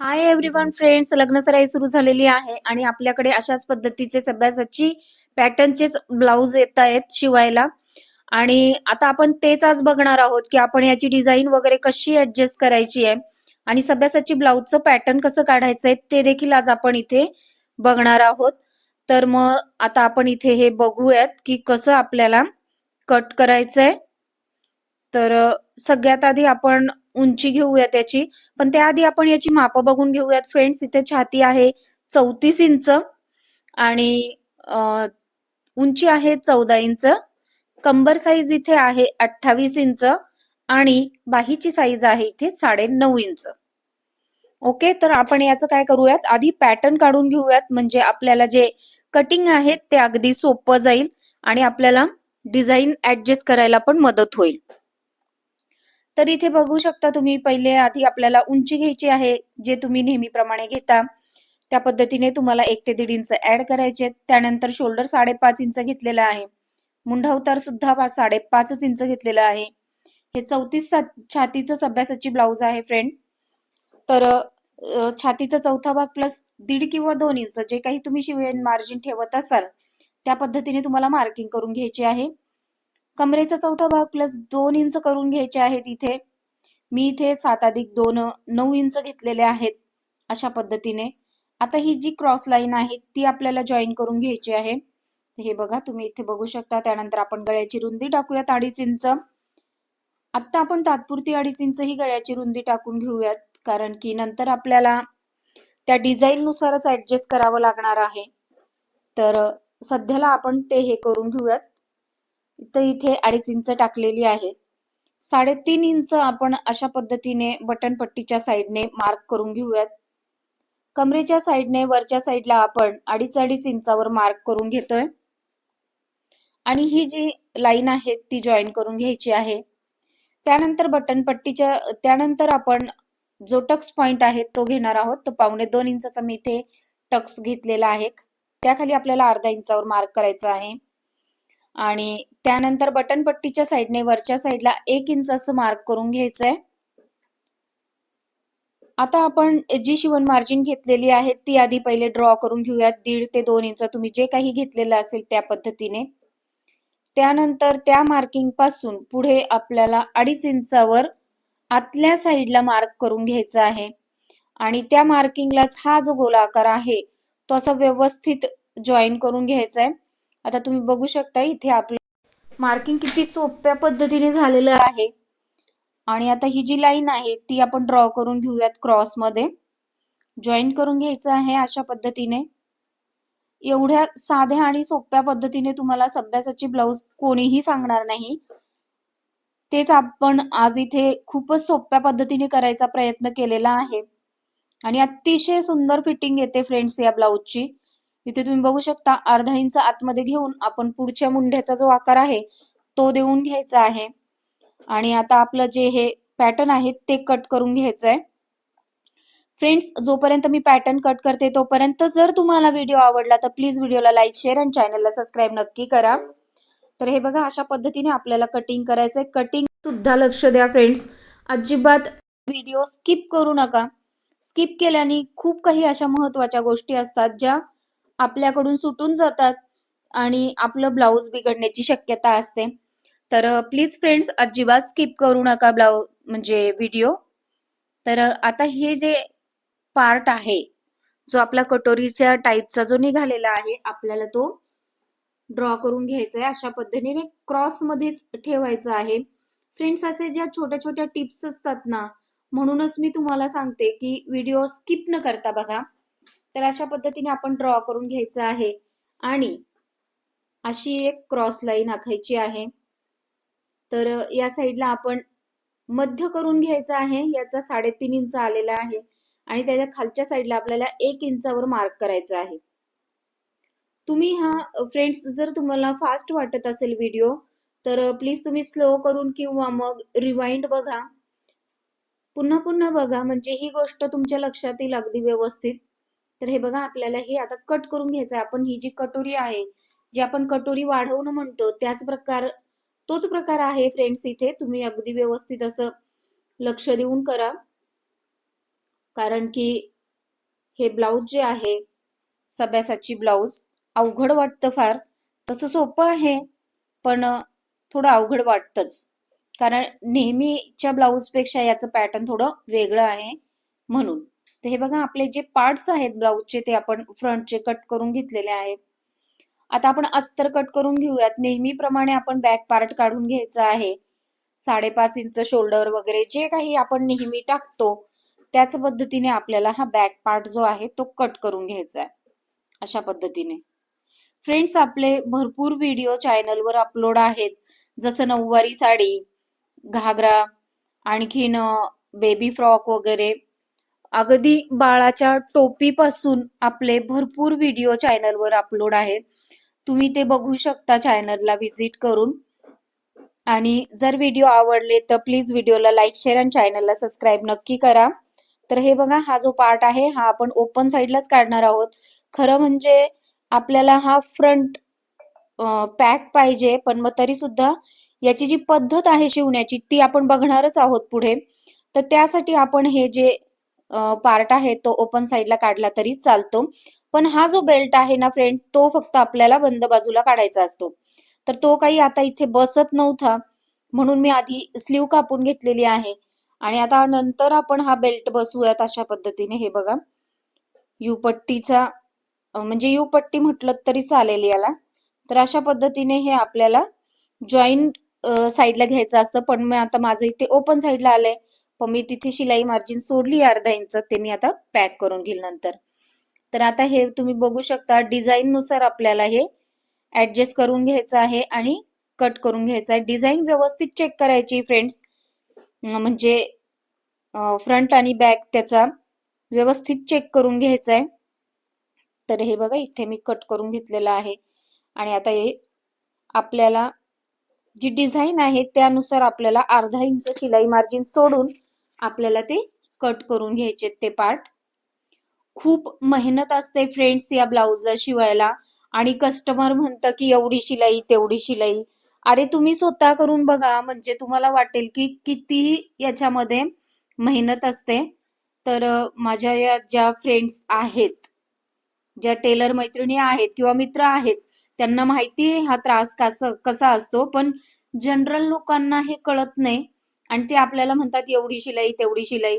Hi everyone friends लग्न सराई सुरू झालेली आहे आणि आपल्याकडे अशाच पद्धतीचे सभ्यासाची पॅटर्नचेच ब्लाऊज येत आहेत शिवायला. आणि आता आपण तेच आज बघणार आहोत की आपण याची डिझाईन वगैरे कशी ऍडजस्ट करायची आहे आणि सभ्यासाची ब्लाऊजचं पॅटर्न कसं काढायचं आहे ते देखील आज आपण इथे बघणार आहोत. तर मग आता आपण इथे हे बघूयात की कसं आपल्याला कट करायचंय. तर सगळ्यात आधी आपण उंची घेऊया त्याची. पण त्याआधी आपण याची माप बघून घेऊयात. फ्रेंड्स इथे छाती आहे चौतीस इंच आणि उंची आहे चौदा इंच. कंबर साईज इथे आहे अठ्ठावीस इंच आणि बाहीची साईज आहे इथे साडे नऊ इंच. ओके? तर आपण याचं काय करूयात? आधी पॅटर्न काढून घेऊयात. म्हणजे आपल्याला जे कटिंग आहे ते अगदी सोपं जाईल आणि आपल्याला डिझाईन ऍडजस्ट करायला पण मदत होईल. तर इथे बघू शकता तुम्ही पहिले आधी आपल्याला उंची घ्यायची आहे जे तुम्ही नेहमीप्रमाणे घेता. त्या पद्धतीने तुम्हाला एक ते दीड इंच ऍड करायचे त्यानंतर शोल्डर साडेपाच इंच घेतलेला आहे. मुंढा उतार सुद्धा साडेपाचच इंच घेतलेला आहे. हे चौतीस छातीच अभ्यासाची ब्लाऊज आहे फ्रेंड तर छातीचा चौथा भाग प्लस दीड किंवा दोन इंच जे काही तुम्ही शिवण मार्जिन ठेवत असाल त्या पद्धतीने तुम्हाला मार्किंग करून घ्यायची आहे. कमरेचा चौथा भाग प्लस दोन इंच करून घ्यायचे आहेत इथे. मी इथे सात अधिक दोन नऊ इंच घेतलेले आहेत अशा पद्धतीने. आता ही जी क्रॉस लाईन आहे ती आपल्याला जॉईन करून घ्यायची आहे. हे बघा तुम्ही इथे बघू शकता त्यानंतर आपण गळ्याची रुंदी टाकूयात अडीच इंच आता आपण तात्पुरती अडीच इंच ही गळ्याची रुंदी टाकून घेऊयात कारण की नंतर आपल्याला त्या डिझाईन नुसारच ऍडजस्ट करावं लागणार आहे. तर सध्याला आपण ते हे करून घेऊयात. तर इथे अडीच इंच टाकलेली आहे. साडेतीन इंच आपण अशा पद्धतीने बटन पट्टीच्या साईडने मार्क करून घेऊयात. कमरेच्या साईडने वरच्या साईडला आपण अडीच अडीच इंचावर मार्क करून घेतोय. आणि ही जी लाईन आहे ती जॉईन करून घ्यायची आहे. त्यानंतर बटन पट्टीच्या त्यानंतर आपण जो टक्स पॉइंट आहे तो घेणार आहोत. तो पावणे दोन इंचाचा मी इथे टक्स घेतलेला आहे. त्याखाली आपल्याला अर्धा इंचावर मार्क करायचा आहे. आणि त्यानंतर बटन पट्टीच्या साईडने वरच्या साईडला एक इंच असं मार्क करून घ्यायचंय. आता आपण जी शिवण मार्जिन घेतलेली आहे ती आधी पहिले ड्रॉ करून घेऊयात. दीड ते दोन इंच तुम्ही जे काही घेतलेलं असेल त्या पद्धतीने. त्यानंतर त्या मार्किंगपासून पुढे आपल्याला अडीच इंचावर आतल्या साईडला मार्क करून घ्यायचा आहे. आणि त्या मार्किंगलाच हा जो गोलाकार आहे तो असा व्यवस्थित जॉईन करून घ्यायचा आहे आता तुम्ही बघू शकता इथे आपलं मार्किंग किती सोप्या पद्धतीने झालेलं आहे. आणि आता ही जी लाईन आहे ती आपण ड्रॉ करून घेऊयात क्रॉसमध्ये. जॉईन करून घ्यायचं आहे अशा पद्धतीने. एवढ्या साध्या आणि सोप्या पद्धतीने तुम्हाला सभ्यासाची ब्लाऊज कोणीही सांगणार नाही. तेच आपण आज इथे खूपच सोप्या पद्धतीने करायचा प्रयत्न केलेला आहे. आणि अतिशय सुंदर फिटिंग येते फ्रेंड्स या ब्लाऊजची इथे तुम्ही बघू शकता अर्धा इंच आतमध्ये घेऊन आपण पुढच्या मुंढ्याचा जो आकार आहे तो देऊन घ्यायचा आहे. आणि आता आपलं जे हे पॅटर्न आहे ते कट करून घ्यायचं आहे फ्रेंड्स जोपर्यंत मी पॅटर्न कट करते तोपर्यंत जर तुम्हाला व्हिडिओ आवडला तर प्लीज व्हिडिओला लाईक शेअर आणि चॅनलला सबस्क्राईब नक्की करा. तर हे बघा अशा पद्धतीने आपल्याला कटिंग करायचंय. कटिंग सुद्धा लक्ष द्या फ्रेंड्स अजिबात व्हिडिओ स्किप करू नका. स्किप केल्याने खूप काही अशा महत्त्वाच्या गोष्टी असतात ज्या आपल्याकडून सुटून जातात आणि आपलं ब्लाऊज बिघडण्याची शक्यता असते. तर प्लीज फ्रेंड्स अजिबात स्किप करू नका ब्लाऊज म्हणजे व्हिडिओ तर आता हे जे पार्ट आहे जो आपला कटोरीच्या टाईपचा जो निघालेला आहे आपल्याला तो ड्रॉ करून घ्यायचा आहे अशा पद्धतीने क्रॉस मध्येच ठेवायचं आहे. फ्रेंड्स असे ज्या छोट्या छोट्या टिप्स असतात ना म्हणूनच मी तुम्हाला सांगते की व्हिडिओ स्किप न करता बघा. तर अशा पद्धतीने आपण ड्रॉ करून घ्यायचं आहे. आणि अशी एक क्रॉस लाईन आखायची आहे. तर या साईडला आपण मध्य करून घ्यायचं आहे. याचा साडेतीन इंच आलेला आहे. आणि त्याच्या खालच्या साईडला आपल्याला एक इंचावर मार्क करायचा आहे. तुम्ही हा फ्रेंड्स जर तुम्हाला फास्ट वाटत असेल व्हिडिओ तर प्लीज तुम्ही स्लो करून किंवा मग रिवाइंड बघा. पुन्हा पुन्हा बघा. म्हणजे ही गोष्ट तुमच्या लक्षात येईल अगदी व्यवस्थित. तर हे बघा आपल्याला हे आता कट करून घ्यायचं आहे आपण ही जी कटोरी आहे जी आपण कटोरी वाढवणं म्हणतो त्याच प्रकार तोच प्रकार आहे फ्रेंड्स इथे. तुम्ही अगदी व्यवस्थित असं लक्ष देऊन करा. कारण की हे ब्लाऊज जे आहे सब्यासाची ब्लाऊज अवघड वाटतं फार. तसं सोपं आहे पण थोडं अवघड वाटतंच. कारण नेहमीच्या ब्लाऊजपेक्षा याचं पॅटर्न थोडं वेगळं आहे म्हणून. तर हे बघा आपले जे पार्ट्स आहेत ब्लाऊजचे ते आपण फ्रंटचे कट करून घेतलेले आहेत. आता आपण अस्तर कट करून घेऊयात. नेहमीप्रमाणे आपण बॅक पार्ट काढून घ्यायचा आहे. साडेपाच इंच शोल्डर वगैरे जे काही आपण नेहमी टाकतो त्याच पद्धतीने आपल्याला हा बॅक पार्ट जो आहे तो कट करून घ्यायचा आहे. अशा पद्धतीने. फ्रेंड्स आपले भरपूर व्हिडिओ चॅनलवर अपलोड आहेत. जसं नऊवारी साडी घागरा आणखीन बेबी फ्रॉक वगैरे. अगदी बाळाच्या टोपीपासून आपले भरपूर व्हिडिओ चॅनलवर अपलोड आहेत. तुम्ही ते बघू शकता चॅनलला व्हिजिट करून. आणि जर व्हिडिओ आवडले तर प्लीज व्हिडिओला लाईक शेअर आणि चॅनलला सबस्क्राईब नक्की करा. तर हे बघा हा जो पार्ट आहे हा आपण ओपन साईडलाच काढणार आहोत. खरं म्हणजे आपल्याला हा फ्रंट पॅक पाहिजे पण मग तरी सुद्धा याची जी पद्धत आहे शिवण्याची ती आपण बघणारच आहोत पुढे. तर त्यासाठी आपण हे जे पार्ट आहे तो ओपन साईडला काढला तरी चालतो. पण हा जो बेल्ट आहे ना फ्रेंड तो फक्त आपल्याला बंद बाजूला काढायचा असतो. तर तो काही आता इथे बसत नव्हता. म्हणून मी आधी स्लीव कापून घेतलेली आहे. आणि आता नंतर आपण हा बेल्ट बसूयात अशा पद्धतीने. हे बघा. युपट्टीचा म्हणजे यू पट्टी म्हटलं तरी चालेल याला. तर अशा पद्धतीने हे आपल्याला जॉईंट साईडला घ्यायचं असतं. पण मी आता माझं इथे ओपन साईडला आलंय. पण मी तिथे शिलाई मार्जिन सोडली अर्धा इंच ते मी आता पॅक करून घेईल नंतर. तर आता हे तुम्ही बघू शकता डिझाईन नुसार आपल्याला हे ऍडजस्ट करून घ्यायचं आहे आणि कट करून घ्यायचं आहे. डिझाईन व्यवस्थित चेक करायची फ्रेंड्स म्हणजे फ्रंट आणि बॅक त्याचा व्यवस्थित चेक करून घ्यायचा आहे. तर हे बघा इथे मी कट करून घेतलेलं आहे. आणि आता हे आपल्याला जी डिझाईन आहे त्यानुसार आपल्याला अर्धा इंच शिलाई मार्जिन सोडून आपल्याला ते कट करून घ्यायचे ते पार्ट खूप मेहनत असते फ्रेंड्स या ब्लाउजला शिवायला. आणि कस्टमर म्हणतं की एवढी शिलाई तेवढी शिलाई. अरे तुम्ही स्वतः करून बघा. म्हणजे तुम्हाला वाटेल की किती याच्यामध्ये मेहनत असते. तर माझ्या या ज्या फ्रेंड्स आहेत ज्या टेलर मैत्रिणी आहेत किंवा मित्र आहेत त्यांना माहिती हा त्रास कसा कसा असतो. पण जनरल लोकांना हे कळत नाही. आणि ते आपल्याला म्हणतात एवढी शिलाई तेवढी शिलाई.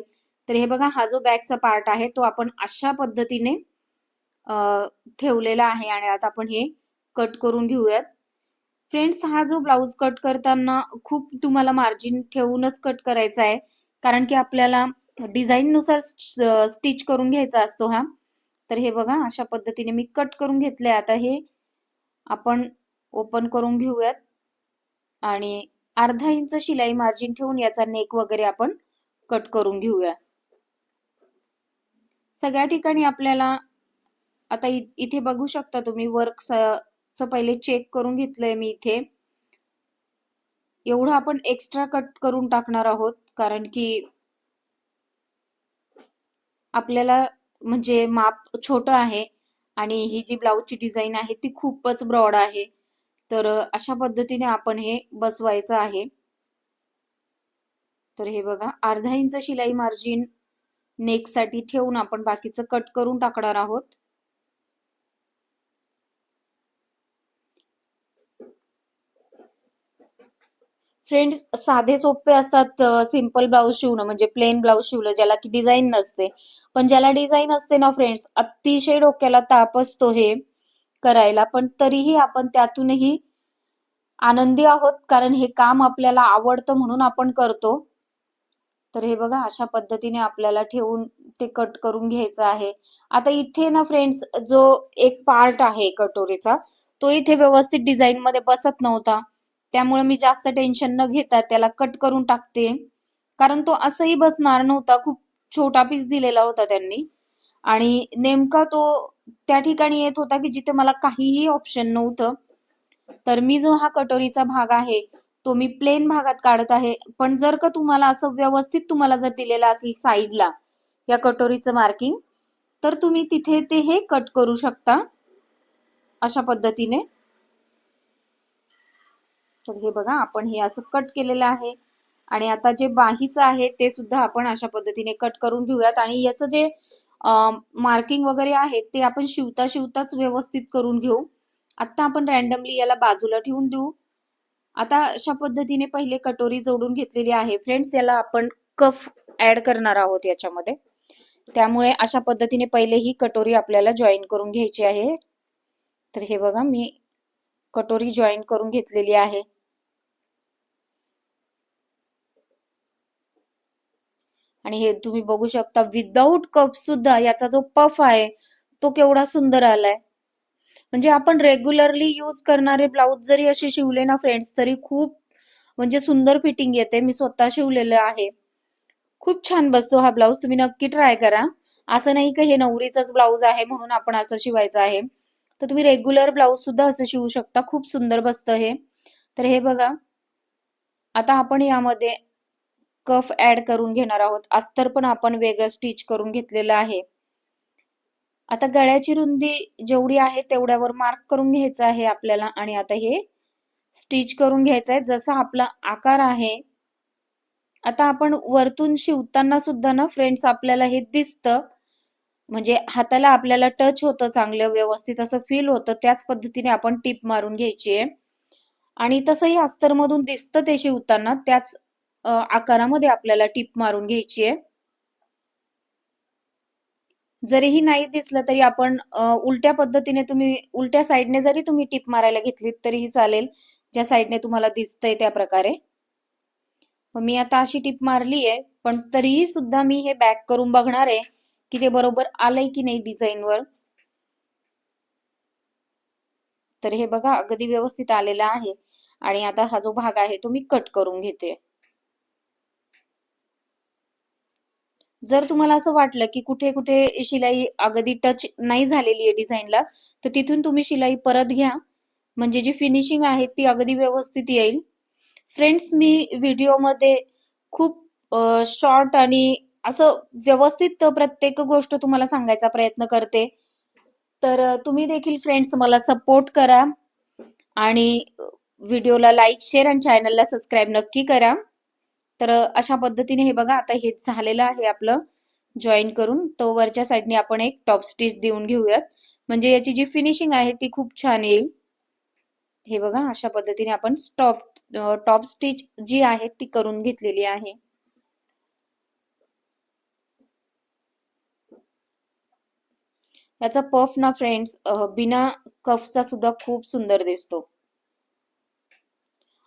तर हे बघा हा जो बॅगचा पार्ट आहे तो आपण अशा पद्धतीने ठेवलेला आहे आणि आता आपण हे कट करून घेऊयात. फ्रेंड्स हा जो ब्लाऊज कट करताना खूप तुम्हाला मार्जिन ठेवूनच कट करायचा आहे. कारण की आपल्याला डिझाईन नुसार स्टिच करून घ्यायचा असतो हा. तर हे बघा अशा पद्धतीने मी कट करून घेतले आता हे आपण ओपन करून घेऊयात. आणि अर्धा इंच शिलाई मार्जिन ठेवून याचा नेक वगैरे आपण कट करून घेऊया. सगळ्या ठिकाणी आपल्याला आता इथे बघू शकता तुम्ही वर्क पहिले चेक करून घेतलंय मी इथे. एवढं आपण एक्स्ट्रा कट करून टाकणार आहोत कारण की आपल्याला म्हणजे माप छोट आहे आणि ही जी ब्लाऊजची डिझाईन आहे ती खूपच ब्रॉड आहे. तर अशा पद्धतीने आपण हे बसवायचं आहे. तर हे बघा अर्धा इंच शिलाई मार्जिन नेकसाठी ठेवून आपण बाकीचं कट करून टाकणार आहोत. फ्रेंड्स साधे सोपे असतात सिंपल ब्लाऊज शिवणं म्हणजे प्लेन ब्लाऊज शिवलं ज्याला की डिझाईन नसते. पण ज्याला डिझाईन असते ना फ्रेंड्स अतिशय डोक्याला ताप असतो हे. करायला पण तरीही आपण त्यातूनही आनंदी आहोत कारण हे काम आपल्याला आवडतं म्हणून आपण करतो. तर हे बघा अशा पद्धतीने आपल्याला ठेवून ते कट करून घ्यायचं आहे. आता इथे ना फ्रेंड्स जो एक पार्ट आहे कटोरीचा तो इथे व्यवस्थित डिझाईन मध्ये बसत नव्हता. त्यामुळे मी जास्त टेन्शन न घेता त्याला कट करून टाकते. कारण तो असंही बसणार नव्हता खूप छोटा पीस दिलेला होता त्यांनी. आणि नेमका तो त्या ठिकाणी येत होता की जिथे मला काहीही ऑप्शन नव्हतं तर मी जो हा कटोरीचा भाग आहे तो मी प्लेन भागात काढत आहे. पण जर का तुम्हाला असं व्यवस्थित तुम्हाला जर दिलेलं असेल साईडला या कटोरीचं मार्किंग तर तुम्ही तिथे ते हे कट करू शकता अशा पद्धतीने. तर हे बघा आपण हे असं कट केलेलं आहे. आणि आता जे बाहीचं आहे ते सुद्धा आपण अशा पद्धतीने कट करून घेऊयात. आणि याचं जे मार्किंग वगैरे आहेत ते आपण शिवता शिवताच व्यवस्थित करून घेऊ. आता आपण रॅन्डमली याला बाजूला ठेवून देऊ. आता अशा पद्धतीने पहिले कटोरी जोडून घेतलेली आहे. फ्रेंड्स याला आपण कफ ऍड करणार आहोत याच्यामध्ये. त्यामुळे अशा पद्धतीने पहिले ही कटोरी आपल्याला जॉईन करून घ्यायची आहे. तर हे बघा मी कटोरी जॉईन करून घेतलेली आहे. आणि हे तुम्ही बघू शकता विदाऊट कप सुद्धा याचा जो पफ आहे तो केवढा सुंदर आलाय. म्हणजे आपण रेग्युलरली यूज करणारे ब्लाऊज जरी असे शिवले ना फ्रेंड्स तरी खूप म्हणजे सुंदर फिटिंग येते. मी स्वतः शिवलेलं आहे. खूप छान बसतो हा ब्लाऊज तुम्ही नक्की ट्राय करा. असं नाही की हे नवरीचाच ब्लाऊज आहे म्हणून आपण असं शिवायचं आहे. तर तुम्ही रेग्युलर ब्लाऊज सुद्धा असं शिवू शकता. खूप सुंदर बसतं हे. तर हे बघा. आता आपण यामध्ये कफ ऍड करून घेणार आहोत. अस्तर पण आपण वेगळं स्टिच करून घेतलेलं आहे. आता गळ्याची रुंदी जेवढी आहे तेवढ्यावर मार्क करून घ्यायचं आहे आपल्याला आणि आता हे स्टिच करून घ्यायचं आहे. जसा आपला आकार आहे आता आपण वरतून शिवताना सुद्धा ना फ्रेंड्स आपल्याला हे दिसतं. म्हणजे हाताला आपल्याला टच होतं चांगलं व्यवस्थित असं फील होतं त्याच पद्धतीने आपण टीप मारून घ्यायची आहे. आणि तसंही अस्तर मधून दिसतं ते शिवताना त्याच आकारामध्ये आपल्याला टिप मारून घ्यायची आहे. जरीही नाही दिसलं तरी आपण उलट्या पद्धतीने तुम्ही उलट्या साईडने जरी तुम्ही टिप मारायला घेतलीत तरीही चालेल. ज्या साईडने तुम्हाला दिसतंय त्या प्रकारे. मी आता अशी टिप मारली आहे पण तरीही सुद्धा मी हे बॅक करून बघणार आहे की ते बरोबर आलंय की नाही डिझाईनवर तर हे बघा अगदी व्यवस्थित आलेला आहे. आणि आता हा जो भाग आहे तो मी कट करून घेते. जर तुम्हाला असं वाटलं की कुठे कुठे शिलाई अगदी टच नाही झालेली आहे डिझाईनला तर तिथून तुम्ही शिलाई परत घ्या. म्हणजे जी फिनिशिंग आहे ती अगदी व्यवस्थित येईल. फ्रेंड्स मी व्हिडिओमध्ये खूप शॉर्ट आणि असं व्यवस्थित प्रत्येक गोष्ट तुम्हाला सांगायचा प्रयत्न करते. तर तुम्ही देखील फ्रेंड्स मला सपोर्ट करा. आणि व्हिडिओला लाईक शेअर आणि चॅनलला सबस्क्राईब नक्की करा. तर अशा पद्धतीने हे बघा आता हे झालेलं आहे आपलं जॉईन करून. तो वरच्या साईडने आपण एक टॉप स्टिच देऊन घेऊयात. म्हणजे याची जी फिनिशिंग आहे ती खूप छान येईल. हे बघा अशा पद्धतीने आपण स्टॉप टॉप स्टिच जी आहे ती करून घेतलेली आहे. याचा पफ ना फ्रेंड्स बिना कफचा सुद्धा खूप सुंदर दिसतो.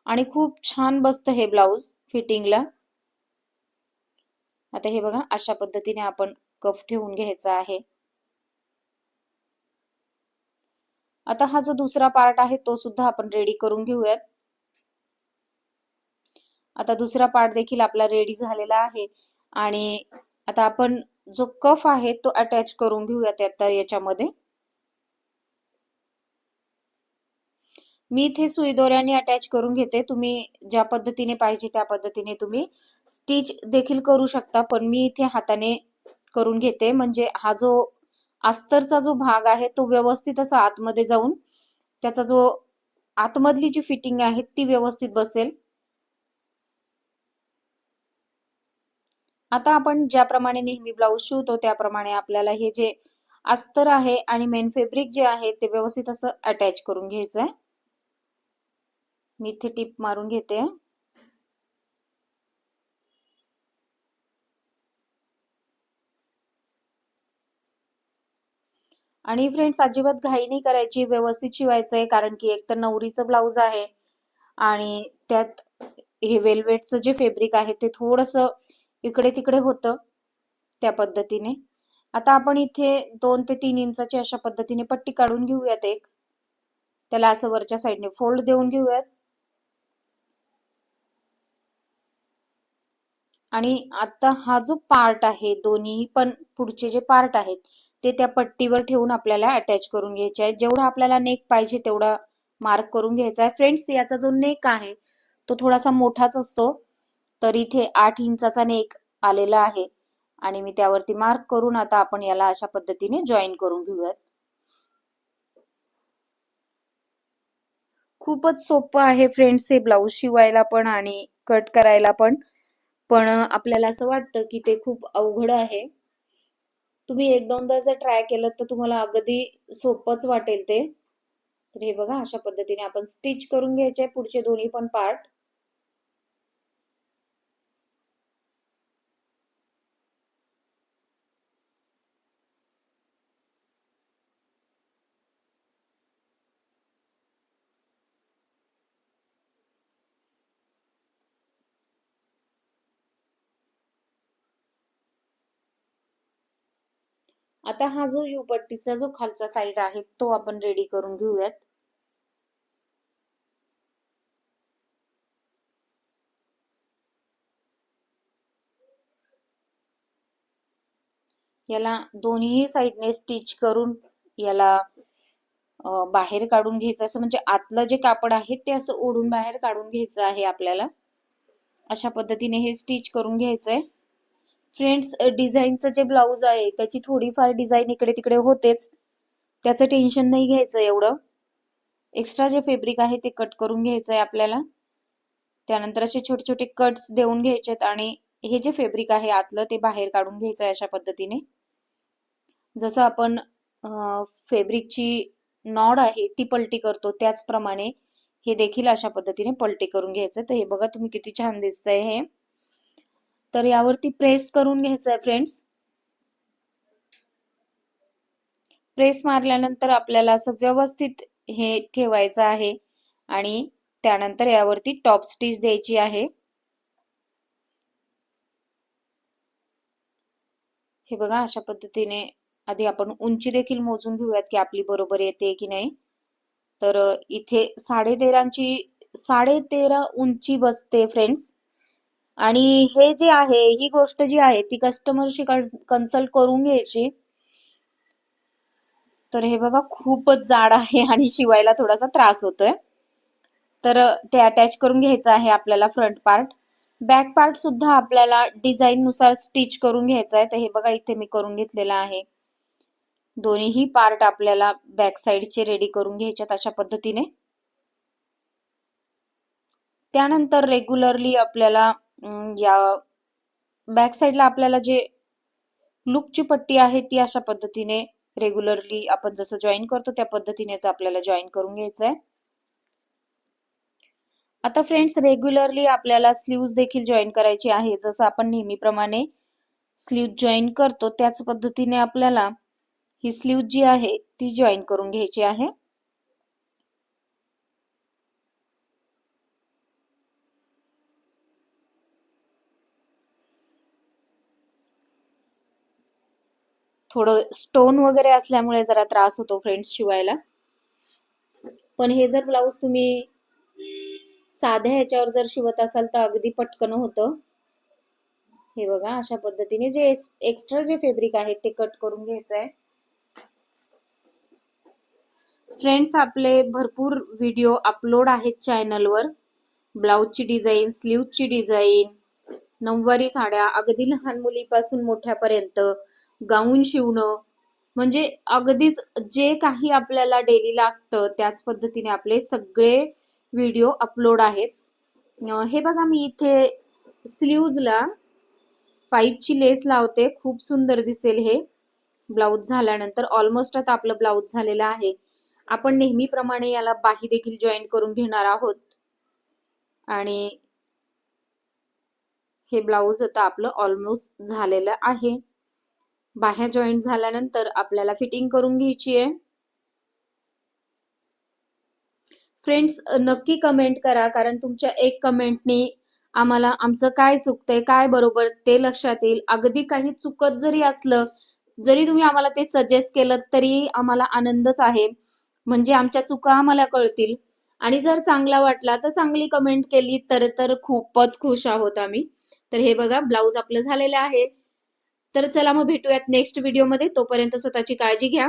आणि खूप छान बसतं हे ब्लाऊज फिटिंगला. आता हे बघा अशा पद्धतीने आपण कफ ठेवून घ्यायचा आहे. आता हा जो दुसरा पार्ट आहे तो सुद्धा आपण रेडी करून घेऊयात. आता दुसरा पार्ट देखील आपला रेडी झालेला आहे आणि आता आपण जो कफ आहे तो अटॅच करून घेऊयात आता याच्यामध्ये. मी इथे सुई दोऱ्याने अटॅच करून घेते. तुम्ही ज्या पद्धतीने पाहिजे त्या पद्धतीने तुम्ही स्टिच देखील करू शकता पण मी इथे हाताने करून घेते. म्हणजे हा जो अस्तरचा जो भाग आहे तो व्यवस्थित असा आतमध्ये जाऊन त्याचा जो आतमधली जी फिटिंग आहे ती व्यवस्थित बसेल. आता आपण ज्याप्रमाणे नेहमी ब्लाऊज शिवतो त्याप्रमाणे आपल्याला हे जे अस्तर आहे आणि मेन फेब्रिक जे आहे ते व्यवस्थित असं अटॅच करून घ्यायचं आहे मी इथे टिप मारून घेते. आणि फ्रेंड्स अजिबात घाई नाही करायची व्यवस्थित शिवायचं आहे कारण की एक तर नवरीचं ब्लाऊज आहे आणि त्यात हे वेलवेटचं जे फेब्रिक आहे ते थोडस इकडे तिकडे होतं त्या पद्धतीने. आता आपण इथे दोन ते तीन इंचाची अशा पद्धतीने पट्टी काढून घेऊयात एक. त्याला असं वरच्या साईडने फोल्ड देऊन घेऊयात. आणि आता हा जो पार्ट आहे दोन्ही पण पुढचे जे पार्ट आहेत ते त्या पट्टीवर ठेवून आपल्याला अटॅच करून घ्यायचे आहे जेवढा आपल्याला नेक पाहिजे तेवढा मार्क करून घ्यायचा आहे. फ्रेंड्स याचा जो नेक आहे तो थोडासा मोठाच असतो. तर इथे आठ इंचाचा नेक आलेला आहे आणि मी त्यावरती मार्क करून आता आपण याला अशा पद्धतीने जॉईन करून घेऊयात. खूपच सोपं आहे फ्रेंड्स हे ब्लाऊज शिवायला पण आणि कट करायला पण. पण आपल्याला असं वाटतं की ते खूप अवघड आहे. तुम्ही एक दोनदा जर ट्राय केलं तर तुम्हाला अगदी सोपंच वाटेल ते. तर हे बघा अशा पद्धतीने आपण स्टिच करून घ्यायचे पुढचे दोन्ही पण पार्ट आता हा जो युपट्टीचा जो खालचा साईड आहे तो आपण रेडी करून घेऊयात. याला दोन्ही साईडने स्टिच करून याला बाहेर काढून घ्यायचं. असं म्हणजे आतलं जे कापड आहे ते असं ओढून बाहेर काढून घ्यायचं आहे आपल्याला. अशा पद्धतीने हे स्टिच करून घ्यायचंय. फ्रेंड्स डिझाईनचं जे ब्लाऊज आहे त्याची थोडीफार डिझाईन इकडे तिकडे होतेच. त्याचं टेन्शन नाही घ्यायचं एवढं. एक्स्ट्रा जे फेब्रिक आहे ते कट करून घ्यायचं आहे आपल्याला. त्यानंतर असे छोटे छोटे कट्स देऊन घ्यायचे आणि हे जे फेब्रिक आहे आतलं ते बाहेर काढून घ्यायचं आहे अशा पद्धतीने. जसं आपण फेब्रिकची नॉड आहे ती पलटी करतो त्याचप्रमाणे हे देखील अशा पद्धतीने पलटी करून घ्यायचं तर हे बघा तुम्ही किती छान दिसतंय हे. तर यावरती प्रेस करून घ्यायचं आहे फ्रेंड्स प्रेस मारल्यानंतर आपल्याला असं व्यवस्थित हे ठेवायचं आहे. आणि त्यानंतर यावरती टॉप स्टिच द्यायची आहे. हे बघा अशा पद्धतीने आधी आपण उंची देखील मोजून घेऊयात की आपली बरोबर येते की नाही. तर इथे साडे तेराची साडे तेरा उंची बसते फ्रेंड्स आणि हे जे आहे ही गोष्ट जी आहे ती कस्टमरशी कन्सल्ट करून घ्यायची. तर हे बघा खूपच जाड आहे आणि शिवायला थोडासा त्रास होतोय. तर ते अटॅच करून घ्यायचं आहे आपल्याला फ्रंट पार्ट बॅक पार्ट सुद्धा आपल्याला डिझाईन नुसार स्टिच करून घ्यायचं आहे. तर हे बघा इथे मी करून घेतलेलं आहे. दोन्हीही पार्ट आपल्याला बॅक साईडचे रेडी करून घ्यायच्यात अशा पद्धतीने. त्यानंतर रेग्युलरली आपल्याला या बॅक साईडला आपल्याला जे लुकची पट्टी आहे ती अशा पद्धतीने रेग्युलरली आपण जसं जॉईन करतो त्या पद्धतीनेच आपल्याला जॉईन करून घ्यायचं आहे आता फ्रेंड्स रेग्युलरली आपल्याला स्लीव्ह देखील जॉईन करायची आहे. जसं आपण नेहमीप्रमाणे स्लीव जॉईन करतो त्याच पद्धतीने आपल्याला ही स्लीव जी आहे ती जॉईन करून घ्यायची आहे. थोडं स्टोन वगैरे असल्यामुळे जरा त्रास होतो फ्रेंड्स शिवायला. पण हे जर ब्लाऊज तुम्ही साध्या ह्याच्यावर जर शिवत असाल तर अगदी पटकन होतं. हे बघा अशा पद्धतीने जे एक्स्ट्रा जे फेब्रिक आहे ते कट करून घ्यायचं आहे फ्रेंड्स आपले भरपूर व्हिडिओ अपलोड आहेत चॅनलवर ब्लाऊजची डिझाईन स्लीवची डिझाईन नऊवारी साड्या अगदी लहान मुलीपासून मोठ्यापर्यंत. गाऊन शिवणं. म्हणजे अगदीच जे काही आपल्याला डेली लागतं त्याच पद्धतीने आपले सगळे व्हिडिओ अपलोड आहेत. हे बघा मी इथे स्लीव्जला पाईपची लेस लावते. खूप सुंदर दिसेल हे. ब्लाऊज झाल्यानंतर ऑलमोस्ट आता आपलं ब्लाऊज झालेलं आहे. आपण नेहमीप्रमाणे याला बाही देखील जॉईन करून घेणार आहोत. आणि हे ब्लाऊज आता आपलं ऑलमोस्ट झालेलं आहे. बाह्य जॉईंट झाल्यानंतर आपल्याला फिटिंग करून घ्यायची आहे. फ्रेंड्स नक्की कमेंट करा कारण तुमच्या एक कमेंटनी आम्हाला आमचं काय चुकतंय काय बरोबर ते लक्षात येईल. अगदी काही चुकत जरी असलं जरी तुम्ही आम्हाला ते सजेस्ट केलं तरी आम्हाला आनंदच आहे. म्हणजे आमच्या चुका आम्हाला कळतील. आणि जर चांगला वाटला तर चांगली कमेंट केली तर तर खूपच खुश आहोत आम्ही. तर हे बघा ब्लाऊज आपलं झालेलं आहे. तर चला मग भेटूयात नेक्स्ट व्हिडिओमध्ये तोपर्यंत स्वतःची काळजी घ्या.